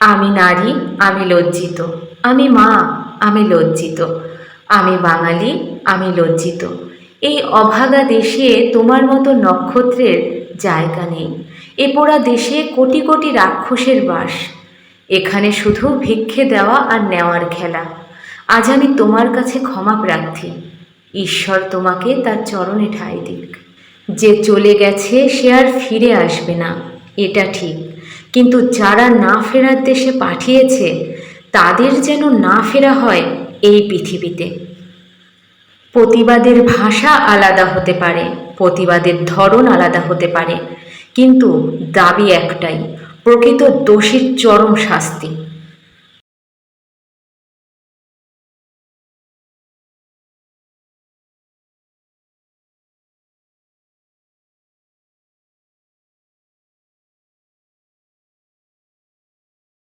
আমি নারী, আমি লজ্জিত। আমি মা, আমি লজ্জিত। আমি বাঙালি, আমি লজ্জিত। এই অভাগা দেশে তোমার মতো নক্ষত্রের জায়গা নেই। এ পোড়া দেশে কোটি কোটি রাক্ষসের বাস। এখানে শুধু ভিক্ষে দেওয়া আর নেওয়ার খেলা। আজ আমি তোমার কাছে ক্ষমা প্রার্থী। ঈশ্বর তোমাকে তার চরণে ঠাই দিক। যে চলে গেছে সে আর ফিরে আসবে না। এটা ঠিক। কিন্তু যারা না ফেরার দেশে পাঠিয়েছে, তাদের যেন না ফেরা হয় এই পৃথিবীতে। প্রতিবাদের ভাষা আলাদা হতে পারে, প্রতিবাদের ধরন আলাদা হতে পারে, কিন্তু দাবি একটাই, প্রকৃত দোষীর চরম শাস্তি।